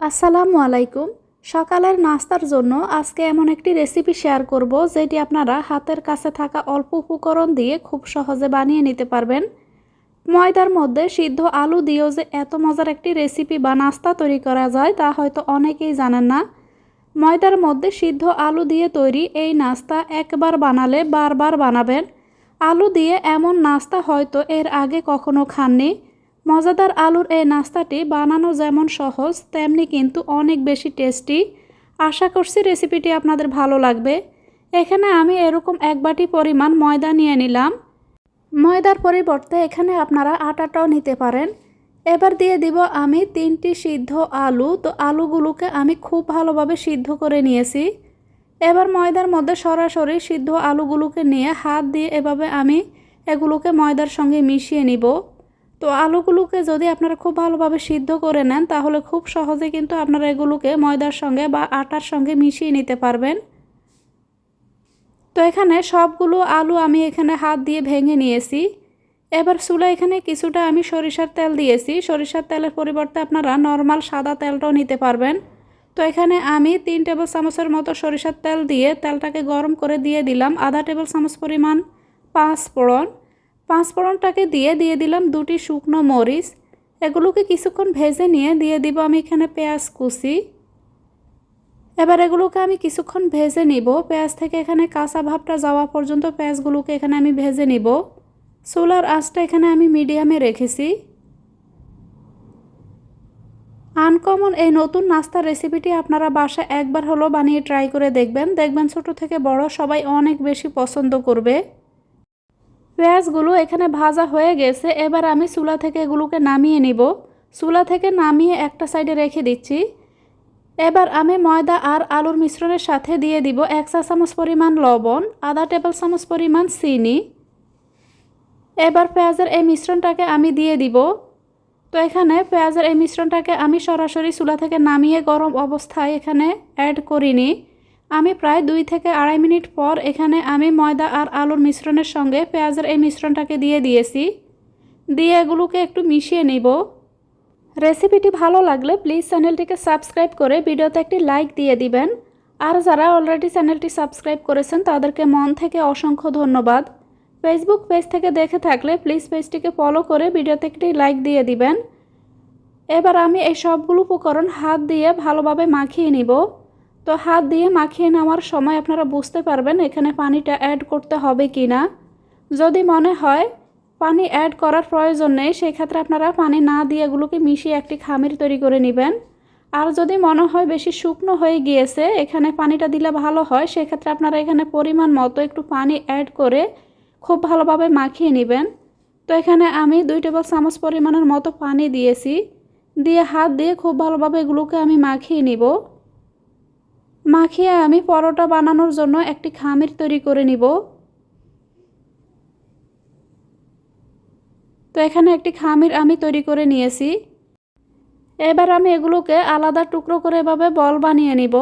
আসসালামু আলাইকুম। সকালের নাস্তার জন্য আজকে এমন একটি রেসিপি শেয়ার করব যেটি আপনারা হাতের কাছে থাকা অল্প উপকরণ দিয়ে খুব সহজে বানিয়ে নিতে পারবেন। ময়দার মধ্যে সিদ্ধ আলু দিয়েও যে এত মজার একটি রেসিপি বা নাস্তা তৈরি করা যায় তা হয়তো অনেকেই জানেন না। ময়দার মধ্যে সিদ্ধ আলু দিয়ে তৈরি এই নাস্তা একবার বানালে বারবার বানাবেন। আলু দিয়ে এমন নাস্তা হয়তো এর আগে কখনো খাননি। মজাদার আলুর এই নাস্তাটি বানানো যেমন সহজ, তেমনি কিন্তু অনেক বেশি টেস্টি। আশা করছি রেসিপিটি আপনাদের ভালো লাগবে। এখানে আমি এরকম এক বাটি পরিমাণ ময়দা নিয়ে নিলাম। ময়দার পরিবর্তে এখানে আপনারা আটাটাও নিতে পারেন। এবার দিয়ে দিব আমি তিনটি সিদ্ধ আলু। তো আলুগুলোকে আমি খুব ভালোভাবে সিদ্ধ করে নিয়েছি। এবার ময়দার মধ্যে সরাসরি সিদ্ধ আলুগুলোকে নিয়ে হাত দিয়ে এভাবে আমি এগুলোকে ময়দার সঙ্গে মিশিয়ে নিব। তো আলুগুলোকে যদি আপনারা খুব ভালোভাবে সিদ্ধ করে নেন, তাহলে খুব সহজে কিন্তু আপনারা এগুলোকে ময়দার সঙ্গে বা আটার সঙ্গে মিশিয়ে নিতে পারবেন। তো এখানে সবগুলো আলু আমি এখানে হাত দিয়ে ভেঙে নিয়েছি। এবার চুলা এখানে কিছুটা আমি সরিষার তেল দিয়েছি। সরিষার তেলের পরিবর্তে আপনারা নর্মাল সাদা তেলটাও নিতে পারবেন। তো এখানে আমি তিন টেবিল চামচের মতো সরিষার তেল দিয়ে তেলটাকে গরম করে দিয়ে দিলাম। আধা টেবিল চামচ পরিমাণ পাঁচ ফোড়ন। পাঁচ ফোড়নটাকে দিয়ে দিয়ে দিলাম দুটি শুকনো মরিচ। এগুলোকে কিছুক্ষণ ভেজে নিয়ে দিয়ে দিব আমি এখানে পেঁয়াজ কুচি। এবার এগুলোকে আমি কিছুক্ষণ ভেজে নিব। পেঁয়াজ থেকে এখানে কাঁচা ভাবটা যাওয়া পর্যন্ত পেঁয়াজগুলোকে এখানে আমি ভেজে নিব। সোলার আঁচটা এখানে আমি মিডিয়ামে রেখেছি। আনকমন এই নতুন নাস্তার রেসিপিটি আপনারা বাসায় একবার হলো বানিয়ে ট্রাই করে দেখবেন। দেখবেন ছোট থেকে বড় সবাই অনেক বেশি পছন্দ করবে। পেঁয়াজগুলো এখানে ভাজা হয়ে গেছে, এবার আমি চুলা থেকে এগুলোকে নামিয়ে নিব। চুলা থেকে নামিয়ে একটা সাইডে রেখে দিচ্ছি। এবার আমি ময়দা আর আলুর মিশ্রণের সাথে দিয়ে দিব এক চা চামচ পরিমাণ লবণ, আধা টেবিল চামচ পরিমাণ চিনি। এবার পেঁয়াজের এই মিশ্রণটাকে আমি দিয়ে দিব। তো এখানে পেঁয়াজের এই মিশ্রণটাকে আমি সরাসরি চুলা থেকে নামিয়ে গরম অবস্থায় এখানে অ্যাড করিনি। আমি প্রায় দুই থেকে আড়াই মিনিট পর এখানে আমি ময়দা আর আলুর মিশ্রণের সঙ্গে পেঁয়াজের এই মিশ্রণটাকে দিয়ে দিয়েছি। দিয়ে এগুলোকে একটু মিশিয়ে নিব। রেসিপিটি ভালো লাগলে প্লিজ চ্যানেলটিকে সাবস্ক্রাইব করে ভিডিওতে একটি লাইক দিয়ে দিবেন। আর যারা অলরেডি চ্যানেলটি সাবস্ক্রাইব করেছেন, তাদেরকে মন থেকে অসংখ্য ধন্যবাদ। ফেসবুক পেজ থেকে দেখে থাকলে প্লিজ পেজটিকে ফলো করে ভিডিওতে একটি লাইক দিয়ে দিবেন। এবার আমি এই সবগুলো উপকরণ হাত দিয়ে ভালোভাবে মাখিয়ে নিব। তো হাত দিয়ে মাখিয়ে নেওয়ার সময় আপনারা বুঝতে পারবেন এখানে পানিটা অ্যাড করতে হবে কি না যদি মনে হয় পানি অ্যাড করার প্রয়োজন নেই, সেক্ষেত্রে আপনারা পানি না দিয়ে এগুলোকে মিশিয়ে একটি খামির তৈরি করে নেবেন। আর যদি মনে হয় বেশি শুকনো হয়ে গিয়েছে, এখানে পানিটা দিলে ভালো হয়, সেক্ষেত্রে আপনারা এখানে পরিমাণ মতো একটু পানি অ্যাড করে খুব ভালোভাবে মাখিয়ে নেবেন। তো এখানে আমি দুই টেবিল চামচ পরিমাণের মতো পানি দিয়েছি। দিয়ে হাত দিয়ে খুব ভালোভাবে এগুলোকে আমি মাখিয়ে নিব। মাখিয়ে আমি পরোটা বানানোর জন্য একটি খামির তৈরি করে নিব। তো এখানে একটি খামির আমি তৈরি করে নিয়েছি। এবার আমি এগুলোকে আলাদা টুকরো করে এভাবে বল বানিয়ে নিব।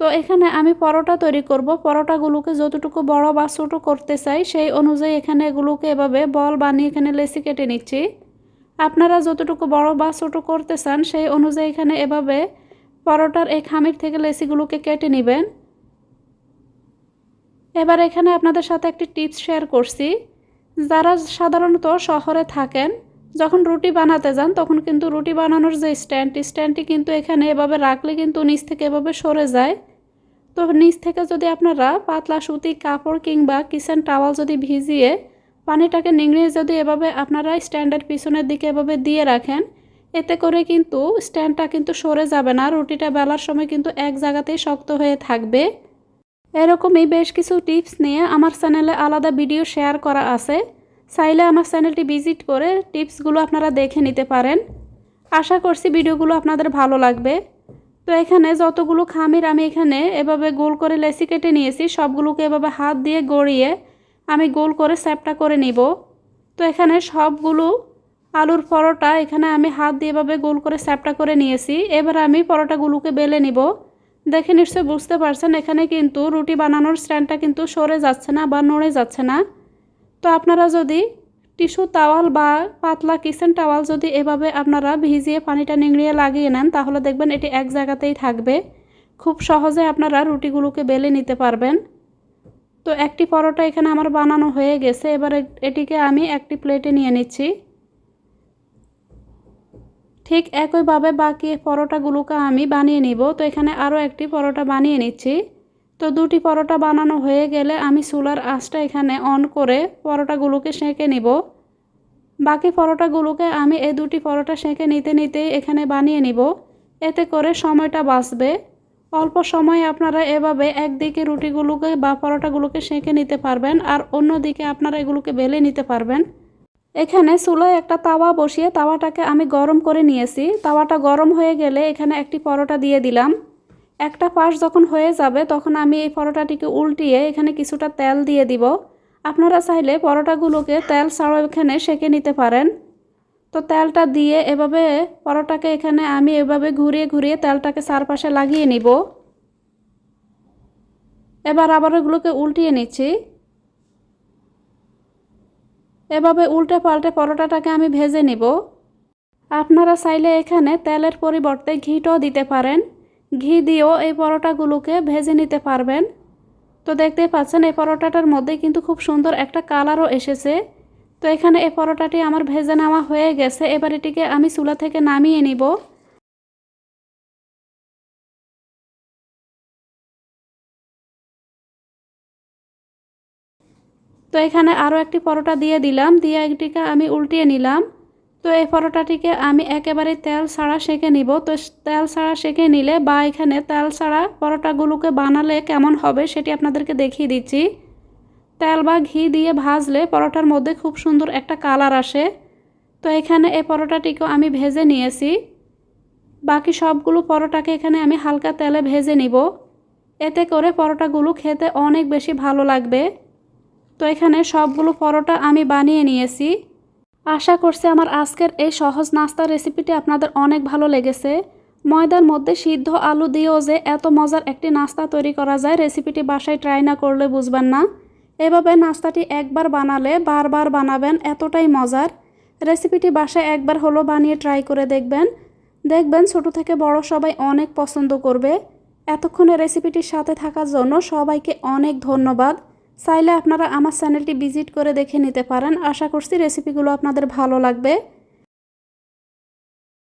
তো এখানে আমি পরোটা তৈরি করব। পরোটাগুলোকে যতটুকু বড় বা ছোটো করতে চাই, সেই অনুযায়ী এখানে এগুলোকে এভাবে বল বানিয়ে এখানে লেসি কেটে নিচ্ছি। আপনারা যতটুকু বড় বা ছোটো করতে চান, সেই অনুযায়ী এখানে এভাবে পরোটার এই খামির থেকে লেসিগুলোকে কেটে নেবেন। এবার এখানে আপনাদের সাথে একটি টিপস শেয়ার করছি। যারা সাধারণত শহরে থাকেন, যখন রুটি বানাতে যান, তখন কিন্তু রুটি বানানোর যে স্ট্যান্ড স্ট্যান্ডটি কিন্তু এখানে এভাবে রাখলে কিন্তু নিচ থেকে এভাবে সরে যায়। তো নিচ থেকে যদি আপনারা পাতলা সুতি কাপড় কিংবা কিচেন টাওয়াল যদি ভিজিয়ে পানিটাকে নিংড়িয়ে যদি এভাবে আপনারা স্ট্যান্ডের পিছনের দিকে এভাবে দিয়ে রাখেন এতে করে কিন্তু স্ট্যান্ডটা কিন্তু সরে যাবে না, রুটিটা বেলার সময় কিন্তু এক জায়গাতেই শক্ত হয়ে থাকবে। এরকমই বেশ কিছু টিপস নিয়ে আমার চ্যানেলে আলাদা ভিডিও শেয়ার করা আছে। চাইলে আমার চ্যানেলটি ভিজিট করে টিপসগুলো আপনারা দেখে নিতে পারেন। আশা করছি ভিডিওগুলো আপনাদের ভালো লাগবে। তো এখানে যতগুলো খামির আমি এখানে এভাবে গোল করে লেসি কেটে নিয়েছি, সবগুলোকে এভাবে হাত দিয়ে গড়িয়ে আমি গোল করে স্যাপটা করে নিব। তো এখানে সবগুলো আলুর পরোটা এখানে আমি হাত দিয়ে এভাবে গোল করে স্যাপটা করে নিয়েছি। এবার আমি পরোটাগুলোকে বেলে নিব। দেখে নিশ্চয়ই বুঝতে পারছেন, এখানে কিন্তু রুটি বানানোর স্ট্যান্ডটা কিন্তু সরে যাচ্ছে না বা নড়ে যাচ্ছে না। তো আপনারা যদি টিস্যু টাওয়াল বা পাতলা কিচেন টাওয়াল যদি এভাবে আপনারা ভিজিয়ে পানিটা নিংড়িয়ে লাগিয়ে নেন, তাহলে দেখবেন এটি এক জায়গাতেই থাকবে। খুব সহজে আপনারা রুটিগুলোকে বেলে নিতে পারবেন। তো একটি পরোটা এখানে আমার বানানো হয়ে গেছে। এবার এটিকে আমি একটি প্লেটে নিয়ে নিচ্ছি। ঠিক একইভাবে বাকি পরোটাগুলোকে আমি বানিয়ে নিব। তো এখানে আরও একটি পরোটা বানিয়ে নিচ্ছি। তো দুটি পরোটা বানানো হয়ে গেলে আমি চুলার আঁচটা এখানে অন করে পরোটাগুলোকে সেঁকে নিব। বাকি পরোটাগুলোকে আমি এই দুটি পরোটা সেঁকে নিতে নিতে এখানে বানিয়ে নিব। এতে করে সময়টা বাঁচবে। অল্প সময়ে আপনারা এভাবে একদিকে রুটিগুলোকে বা পরোটাগুলোকে সেঁকে নিতে পারবেন আর অন্যদিকে আপনারা এগুলোকে বেলে নিতে পারবেন। এখানে চুলোয় একটা তাওয়া বসিয়ে তাওয়াটাকে আমি গরম করে নিয়েছি। তাওয়াটা গরম হয়ে গেলে এখানে একটি পরোটা দিয়ে দিলাম। একটা পাশ যখন হয়ে যাবে তখন আমি এই পরোটাটিকে উল্টিয়ে এখানে কিছুটা তেল দিয়ে দিব। আপনারা চাইলে পরোটাগুলোকে তেল ছাড়াও এখানে সেঁকে নিতে পারেন। তো তেলটা দিয়ে এভাবে পরোটাকে এখানে আমি এভাবে ঘুরিয়ে ঘুরিয়ে তেলটাকে চারপাশে লাগিয়ে নিব। এবার আবার এগুলোকে উল্টিয়ে নিচ্ছি। এভাবে উল্টে পাল্টে পরোটাটাকে আমি ভেজে নিব। আপনারা চাইলে এখানে তেলের পরিবর্তে ঘিটাও দিতে পারেন। ঘি দিয়েও এই পরোটাগুলোকে ভেজে নিতে পারবেন। তো দেখতে পাচ্ছেন, এই পরোটাটার মধ্যে কিন্তু খুব সুন্দর একটা কালারও এসেছে। তো এখানে এই পরোটাটি আমার ভেজে নেওয়া হয়ে গেছে। এবার এটিকে আমি চুলা থেকে নামিয়ে নিব। তো এখানে আরও একটি পরোটা দিয়ে দিলাম, দিয়ে এটিকে আমি উল্টিয়ে নিলাম। তো এই পরোটাটিকে আমি একেবারে তেল ছাড়া সেঁকে নিব। তো তেল ছাড়া সেঁকে নিলে বা এখানে তেল ছাড়া পরোটাগুলোকে বানালে কেমন হবে সেটি আপনাদেরকে দেখিয়ে দিচ্ছি। তেল বা ঘি দিয়ে ভাজলে পরোটার মধ্যে খুব সুন্দর একটা কালার আসে। তো এখানে এই পরোটাটিকেও আমি ভেজে নিয়েছি। বাকি সবগুলো পরোটাকে এখানে আমি হালকা তেলে ভেজে নিব। এতে করে পরোটাগুলো খেতে অনেক বেশি ভালো লাগবে। তো এখানে সবগুলো পরোটা আমি বানিয়ে নিয়েছি। আশা করছি আমার আজকের এই সহজ নাস্তার রেসিপিটি আপনাদের অনেক ভালো লেগেছে। ময়দার মধ্যে সিদ্ধ আলু দিয়েও যে এত মজার একটি নাস্তা তৈরি করা যায়, রেসিপিটি বাসায় ট্রাই না করলে বুঝবেন না। এভাবে নাস্তাটি একবার বানালে বারবার বানাবেন, এতটাই মজার। রেসিপিটি বাসায় একবার হলো বানিয়ে ট্রাই করে দেখবেন। দেখবেন ছোট থেকে বড় সবাই অনেক পছন্দ করবে। এতক্ষণে রেসিপিটির সাথে থাকার জন্য সবাইকে অনেক ধন্যবাদ। চাইলে আপনারা আমার চ্যানেলটি ভিজিট করে দেখে নিতে পারেন। আশা করছি রেসিপিগুলো আপনাদের ভালো লাগবে।